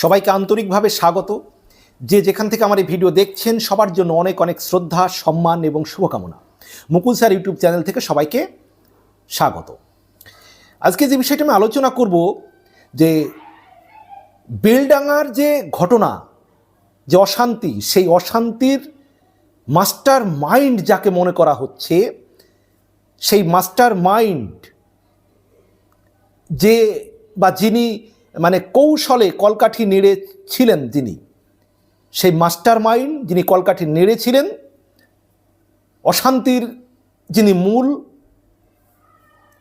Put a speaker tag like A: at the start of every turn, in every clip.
A: সবাইকে আন্তরিকভাবে স্বাগত। যে যেখান থেকে আমার এই ভিডিও দেখছেন, সবার জন্য অনেক অনেক শ্রদ্ধা, সম্মান এবং শুভকামনা। মুকুল স্যার ইউটিউব চ্যানেল থেকে সবাইকে স্বাগত। আজকে যে বিষয়টা আমি আলোচনা করব, যে বেলডাঙার যে ঘটনা, যে অশান্তি, সেই অশান্তির মাস্টার মাইন্ড যাকে মনে করা হচ্ছে, সেই মাস্টার মাইন্ড যে বা যিনি মানে কৌশলে কলকাঠি নেড়েছিলেন যিনি, সেই মাস্টার মাইন্ড যিনি কলকাঠি নেড়েছিলেন অশান্তির যিনি মূল,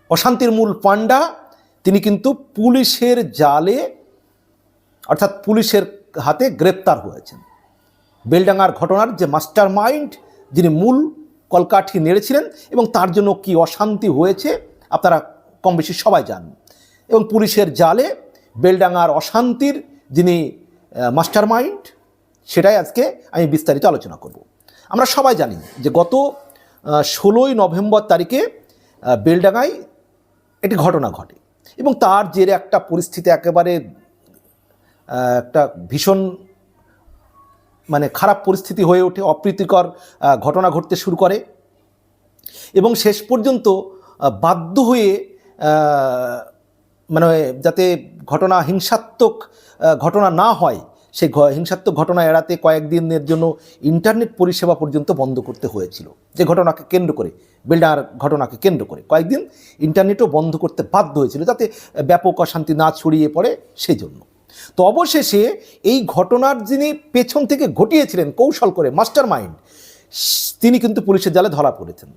A: অশান্তির মূল পাণ্ডা, তিনি কিন্তু পুলিশের জালে, অর্থাৎ পুলিশের হাতে গ্রেপ্তার হয়েছেন। বেলডাঙ্গার ঘটনার যে মাস্টার মাইন্ড যিনি মূল কলকাঠি নেড়েছিলেন এবং তার জন্য কি অশান্তি হয়েছে, আপনারা কম বেশি সবাই জানেন। এবং পুলিশের জালে বেলডাঙ্গার অশান্তির যিনি মাস্টার মাইন্ড সেটাই আজকে আমি বিস্তারিত আলোচনা করব। আমরা সবাই জানি যে গত ষোলোই নভেম্বর তারিখে বেলডাঙ্গায় একটি ঘটনা ঘটে এবং তার জেরে একটা পরিস্থিতি একেবারে একটা ভীষণ মানে খারাপ পরিস্থিতি হয়ে ওঠে, অপ্রীতিকর ঘটনা ঘটতে শুরু করে এবং শেষ পর্যন্ত বাধ্য হয়ে মানে যাতে ঘটনা হিংসাত্মক ঘটনা না হয়, সেই হিংসাত্মক ঘটনা এড়াতে কয়েকদিনের জন্য ইন্টারনেট পরিষেবা পর্যন্ত বন্ধ করতে হয়েছিল। যে ঘটনাকে কেন্দ্র করে, বিল্ডার ঘটনাকে কেন্দ্র করে। কয়েকদিন ইন্টারনেটও বন্ধ করতে বাধ্য হয়েছিল যাতে ব্যাপক অশান্তি না ছড়িয়ে পড়ে সেই জন্য তো অবশেষে এই ঘটনার যিনি পেছন থেকে ঘটিয়েছিলেন কৌশল করে মাস্টার মাইন্ড তিনি কিন্তু পুলিশের জালে ধরা পড়েছেন।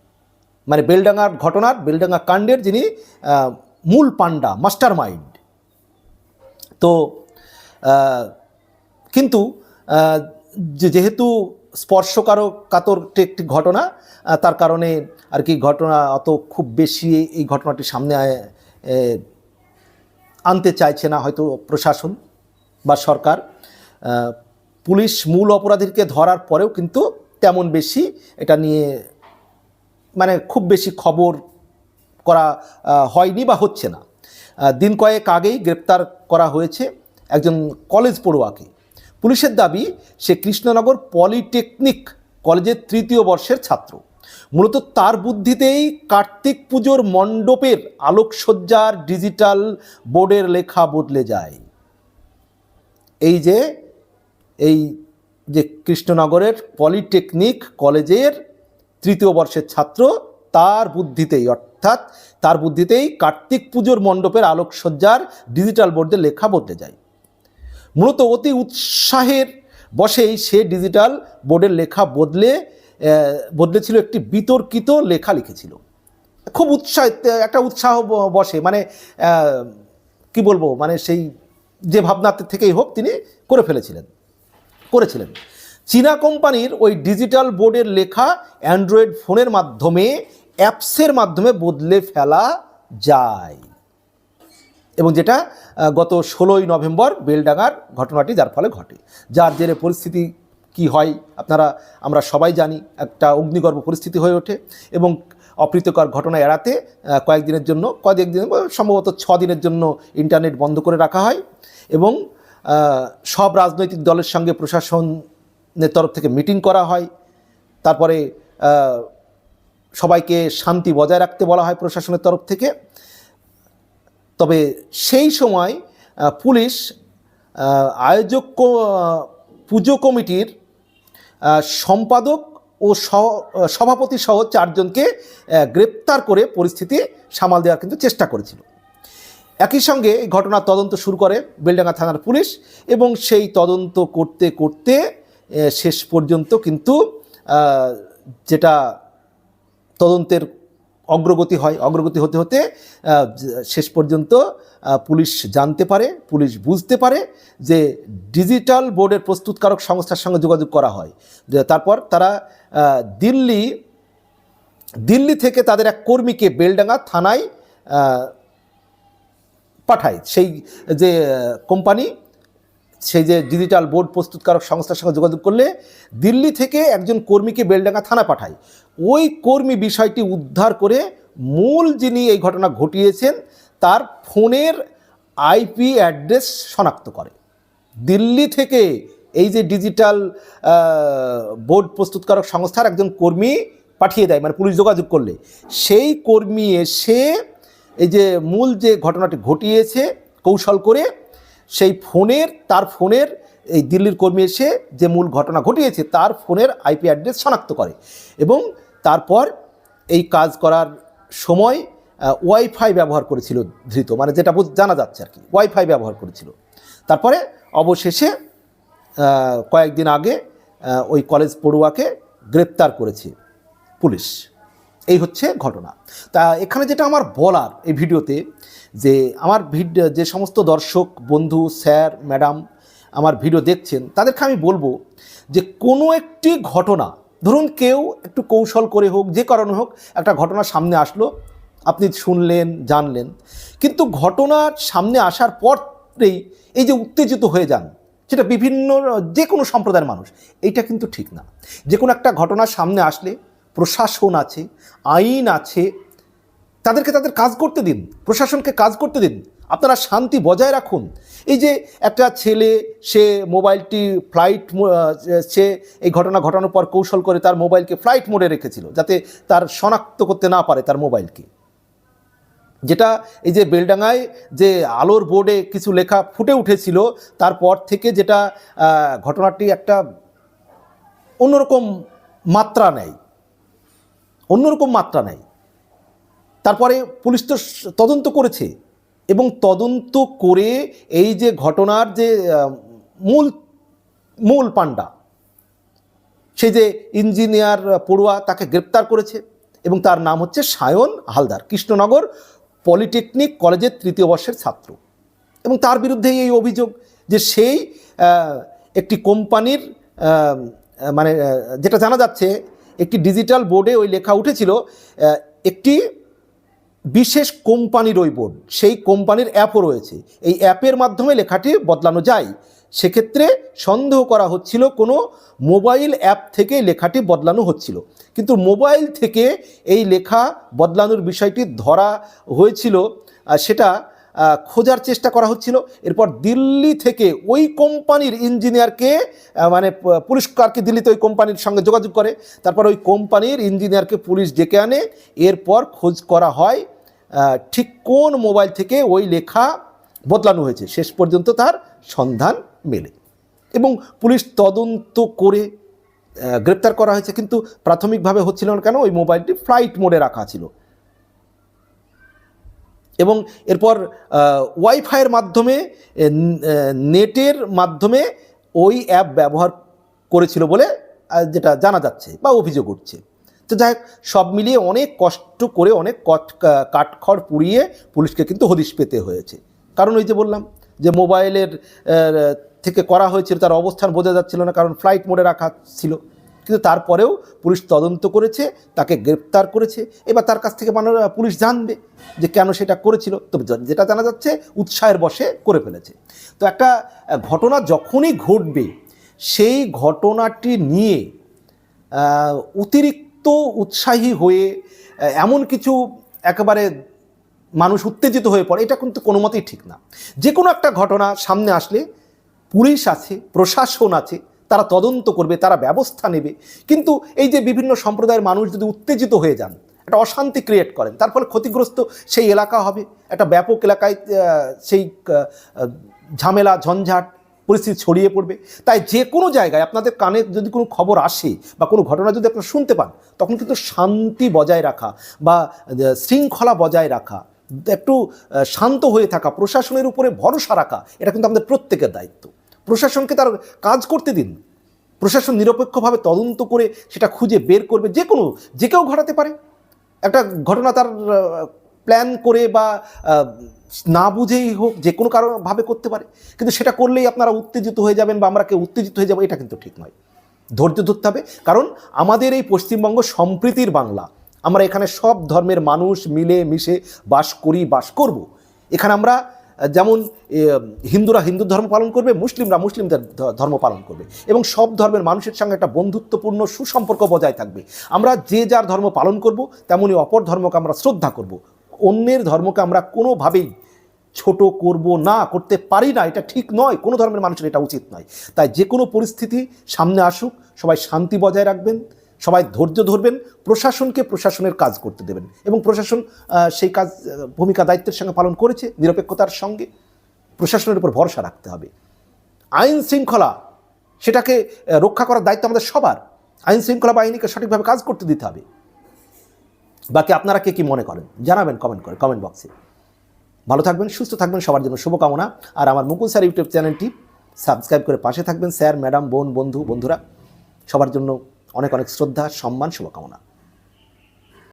A: মানে বেলডাঙ্গার ঘটনার, বেলডাঙ্গা কাণ্ডের যিনি মূল পাণ্ডা মাস্টার মাইন্ড তো কিন্তু যেহেতু স্পর্শকারক কাতর একটি ঘটনা তার কারণে আর কি ঘটনা অত খুব বেশি এই ঘটনাটি সামনে আনতে চাইছে না হয়তো প্রশাসন বা সরকার। পুলিশ মূল অপরাধীকে ধরার পরেও কিন্তু তেমন বেশি এটা নিয়ে মানে খুব বেশি খবর করা হয়নি বা হচ্ছে না। দিন কয়েক আগেই গ্রেপ্তার করা হয়েছে একজন কলেজ পড়ুয়াকে। পুলিশের দাবি, সে কৃষ্ণনগর পলিটেকনিক কলেজের তৃতীয় বর্ষের ছাত্র। মূলত তার বুদ্ধিতেই কার্তিক পুজোর মণ্ডপের আলোকসজ্জার ডিজিটাল বোর্ডের লেখা বদলে যায়। এই যে এই যে কৃষ্ণনগরের পলিটেকনিক কলেজের তৃতীয় বর্ষের ছাত্র তার বুদ্ধিতেই, অর্থাৎ তার বুদ্ধিতেই কার্তিক পুজোর মণ্ডপের আলোকসজ্জার ডিজিটাল বোর্ডে লেখা বদলে যায়। মূলত অতি উৎসাহের বসেই সে ডিজিটাল বোর্ডের লেখা বদলে বদলেছিল একটি বিতর্কিত লেখা লিখেছিল। খুব উৎসাহ, একটা উৎসাহ বসে মানে কি বলব মানে সেই যে ভাবনাতে থেকেই হোক তিনি করে ফেলেছিলেন, করেছিলেন। চীনা কোম্পানির ওই ডিজিটাল বোর্ডের লেখা অ্যান্ড্রয়েড ফোনের মাধ্যমে অ্যাপসের মাধ্যমে বদলে ফেলা যায়। এবং যেটা গত ষোলোই নভেম্বর বেলডাঙ্গার ঘটনাটি যার ফলে ঘটে। যার জেরে পরিস্থিতি কি হয়, আপনারা, আমরা সবাই জানি, একটা অগ্নিগর্ভ পরিস্থিতি হয়ে ওঠে এবং অপ্রীতিকর ঘটনা এড়াতে কয়েকদিনের জন্য, কয়েক কয়েকদিন সম্ভবত ছ দিনের জন্য ইন্টারনেট বন্ধ করে রাখা হয় এবং সব রাজনৈতিক দলের সঙ্গে প্রশাসনের তরফ থেকে মিটিং করা হয়। তারপরে সবাইকে শান্তি বজায় রাখতে বলা হয় প্রশাসনের তরফ থেকে। তবে সেই সময় পুলিশ আয়োজক পুজো কমিটির সম্পাদক ও সভাপতি সহ চারজনকে গ্রেপ্তার করে পরিস্থিতি সামাল দেওয়ার কিন্তু চেষ্টা করেছিল। একই সঙ্গে এই ঘটনার তদন্ত শুরু করে বেলডাঙ্গা থানার পুলিশ এবং সেই তদন্ত করতে করতে শেষ পর্যন্ত কিন্তু যেটা তদন্তের অগ্রগতি হয়, অগ্রগতি হতে হতে শেষ পর্যন্ত পুলিশ জানতে পারে, পুলিশ বুঝতে পারে যে ডিজিটাল বোর্ডের প্রস্তুতকারক সংস্থার সঙ্গে যোগাযোগ করা হয়। তারপর তারা দিল্লি দিল্লি থেকে তাদের এক কর্মীকে বেলডাঙ্গা থানায় পাঠায়। সেই যে কোম্পানি সেই যে ডিজিটাল বোর্ড প্রস্তুতকারক সংস্থার সঙ্গে যোগাযোগ করলে দিল্লি থেকে একজন কর্মীকে বেলডাঙ্গা থানা পাঠায়। ওই কর্মী বিষয়টি উদ্ধার করে মূল যিনি এই ঘটনা ঘটিয়েছেন, তার ফোনের আইপি অ্যাড্রেস শনাক্ত করে। দিল্লি থেকে এই যে ডিজিটাল বোর্ড প্রস্তুতকারক সংস্থার একজন কর্মী পাঠিয়ে দেয় মানে পুলিশ যোগাযোগ করলে। সেই কর্মী এসে এই যে মূল যে ঘটনাটি ঘটিয়েছে, কৌশল করে সেই ফোনের, তার ফোনের এই দিল্লির কর্মী এসে যে মূল ঘটনা ঘটিয়েছে, তার ফোনের আইপি অ্যাড্রেস শনাক্ত করে এবং তারপর এই কাজ করার সময় ওয়াইফাই ব্যবহার করেছিল ধৃত মানে যেটা জানা যাচ্ছে আর কি, ওয়াইফাই ব্যবহার করেছিল। তারপরে অবশেষে কয়েকদিন আগে ওই কলেজ পড়ুয়াকে গ্রেপ্তার করেছে পুলিশ। এই হচ্ছে ঘটনা। তা এখানে যেটা আমার বলার এই ভিডিওতে যে আমার ভিড, যে সমস্ত দর্শক, বন্ধু, স্যার, ম্যাডাম আমার ভিডিও দেখছেন, তাদেরকে আমি বলব যে কোনো একটি ঘটনা, ধরুন কেউ একটু কৌশল করে হোক, যে কারণে হোক একটা ঘটনা সামনে আসলো, আপনি শুনলেন, জানলেন। কিন্তু ঘটনার সামনে আসার পরেই এই যে উত্তেজিত হয়ে যান, সেটা বিভিন্ন, যে কোনো সম্প্রদায়ের মানুষ, এইটা কিন্তু ঠিক না। যে কোনো একটা ঘটনা সামনে আসলে প্রশাসন আছে, আইন আছে, তাদেরকে তাদের কাজ করতে দিন, প্রশাসনকে কাজ করতে দিন। আপনারা শান্তি বজায় রাখুন। এই যে একটা ছেলে, সে মোবাইলটি ফ্লাইট সে এই ঘটনা ঘটানোর পর কৌশল করে তার মোবাইলকে ফ্লাইট মোডে রেখেছিল, যাতে তার শনাক্ত করতে না পারে তার মোবাইলকে যেটা এই যে বেলডাঙায় যে আলোর বোর্ডে কিছু লেখা ফুটে উঠেছিল, তারপর থেকে যেটা ঘটনাটি একটা অন্যরকম মাত্রা নেয়। অন্যরকম মাত্রা নেয় তারপরে পুলিশ তো তদন্ত করেছে এবং তদন্ত করে এই যে ঘটনার যে মূল মূল পাণ্ডা, সে যে ইঞ্জিনিয়ার পড়ুয়া তাকে গ্রেপ্তার করেছে এবং তার নাম হচ্ছে সায়ন হালদার, কৃষ্ণনগর পলিটেকনিক কলেজের তৃতীয় বর্ষের ছাত্র। এবং তার বিরুদ্ধে এই অভিযোগ যে সেই একটি কোম্পানির মানে যেটা জানা যাচ্ছে একটি ডিজিটাল বোর্ডে ওই লেখা উঠেছিল একটি বিশেষ কোম্পানির ওই বোর্ড সেই কোম্পানির অ্যাপও রয়েছে। এই অ্যাপের মাধ্যমে লেখাটি বদলানো যায়। সেক্ষেত্রে সন্দেহ করা হচ্ছিল কোনো মোবাইল অ্যাপ থেকে লেখাটি বদলানো হচ্ছিল। কিন্তু মোবাইল থেকে এই লেখা বদলানোর বিষয়টি ধরা হয়েছিল সেটা খোঁজার চেষ্টা করা হচ্ছিল। এরপর দিল্লি থেকে ওই কোম্পানির ইঞ্জিনিয়ারকে মানে প- পুরস্কারকে দিল্লিতে ওই কোম্পানির সঙ্গে যোগাযোগ করে। তারপর ওই কোম্পানির ইঞ্জিনিয়ারকে পুলিশ ডেকে আনে। এরপর খোঁজ করা হয় ঠিক কোন মোবাইল থেকে ওই লেখা বদলানো হয়েছে। শেষ পর্যন্ত তার সন্ধান মেলে। এবং পুলিশ তদন্ত করে গ্রেপ্তার করা হয়েছে। কিন্তু প্রাথমিকভাবে হচ্ছিল না কেন? ওই মোবাইলটি ফ্লাইট মোডে রাখা ছিল। এবং এরপর ওয়াইফাইয়ের মাধ্যমে নেটের মাধ্যমে ওই অ্যাপ ব্যবহার করেছিল বলে যেটা জানা যাচ্ছে বা অভিযোগ উঠছে। তো যাই হোক, সব মিলিয়ে অনেক কষ্ট করে অনেক কট কাঠখড় পুড়িয়ে পুলিশকে কিন্তু হদিশ পেতে হয়েছে। কারণ ওই যে বললাম যে মোবাইলের থেকে করা হয়েছিল তার অবস্থান বোঝা যাচ্ছিল না কারণ ফ্লাইট মোডে রাখা ছিল। কিন্তু তারপরেও পুলিশ তদন্ত করেছে, তাকে গ্রেপ্তার করেছে, এবার তার কাছ থেকে মানুষ পুলিশ জানবে যে কেন সেটা করেছিল। তবে যেটা জানা যাচ্ছে, উৎসাহের বশে করে ফেলেছে। তো একটা ঘটনা যখনই ঘটবে, সেই ঘটনাটি নিয়ে অতিরিক্ত উৎসাহী হয়ে এমন কিছু একেবারে মানুষ উত্তেজিত হয়ে পড়ে, এটা কিন্তু কোনো মতেই ঠিক না। যে কোনো একটা ঘটনা সামনে আসলে পুলিশ আছে, প্রশাসন আছে তারা তদন্ত করবে, তারা ব্যবস্থা নেবে। কিন্তু এই যে বিভিন্ন সম্প্রদায়ের মানুষ যদি উত্তেজিত হয়ে যান, একটা অশান্তি ক্রিয়েট করেন, তার ফলে ক্ষতিগ্রস্ত সেই এলাকা হবে। একটা ব্যাপক এলাকায় সেই ঝামেলা, ঝঞ্ঝাট, পরিস্থিতি ছড়িয়ে পড়বে। তাই যে কোনো জায়গায় আপনাদের কানে যদি কোনো খবর আসে বা কোনো ঘটনা যদি আপনারা শুনতে পান, তখন কিন্তু শান্তি বজায় রাখা বা শৃঙ্খলা বজায় রাখা, একটু শান্ত হয়ে থাকা, প্রশাসনের উপরে ভরসা রাখা, এটা কিন্তু আমাদের প্রত্যেকের দায়িত্ব। প্রশাসনকে তার কাজ করতে দিন। প্রশাসন নিরপেক্ষভাবে তদন্ত করে সেটা খুঁজে বের করবে যে কোনো, যে কেউ ঘটাতে পারে। একটা ঘটনা তার প্ল্যান করে বা না বুঝেই হোক যে কোনো কারণভাবে করতে পারে। কিন্তু সেটা করলেই আপনারা উত্তেজিত হয়ে যাবেন বা আমরা কেউ উত্তেজিত হয়ে যাব, এটা কিন্তু ঠিক নয়। ধৈর্য ধরতে হবে। কারণ আমাদের এই পশ্চিমবঙ্গ সম্প্রীতির বাংলা। আমরা এখানে সব ধর্মের মানুষ মিলে মিশে বাস করি, বাস করব। এখানে আমরা যেমন হিন্দুরা হিন্দু ধর্ম পালন করবে, মুসলিমরা মুসলিমদের ধর্ম পালন করবে এবং সব ধর্মের মানুষের সঙ্গে একটা বন্ধুত্বপূর্ণ সুসম্পর্ক বজায় থাকবে। আমরা যে যার ধর্ম পালন করব, তেমনি অপর ধর্মকে আমরা শ্রদ্ধা করব। অন্যের ধর্মকে আমরা কোনোভাবেই ছোট করব না, করতে পারি না, এটা ঠিক নয়, কোনো ধর্মের মানুষের এটা উচিত নয়। তাই যে কোনো পরিস্থিতি সামনে আসুক, সবাই শান্তি বজায় রাখবেন। সবাই ধৈর্য ধরবেন, প্রশাসনকে প্রশাসনের কাজ করতে দেবেন এবং প্রশাসন সেই কাজ ভূমিকা দায়িত্বের সঙ্গে পালন করেছে, নিরপেক্ষতার সঙ্গে। প্রশাসনের উপর ভরসা রাখতে হবে। আইন শৃঙ্খলা, সেটাকে রক্ষা করার দায়িত্ব আমাদের সবার। আইন শৃঙ্খলা বাহিনীকে সঠিকভাবে কাজ করতে দিতে হবে। বাকি আপনারা কে কি মনে করেন? জানাবেন কমেন্ট করে কমেন্ট বক্সে ভালো থাকবেন, সুস্থ থাকবেন, সবার জন্য শুভকামনা। আর আমার মুকুল স্যার ইউটিউব চ্যানেলটি সাবস্ক্রাইব করে পাশে থাকবেন, স্যার, ম্যাডাম, বোন, বন্ধু, বন্ধুরা। সবার জন্য অনেক অনেক শ্রদ্ধা সম্মান শুভকামনা।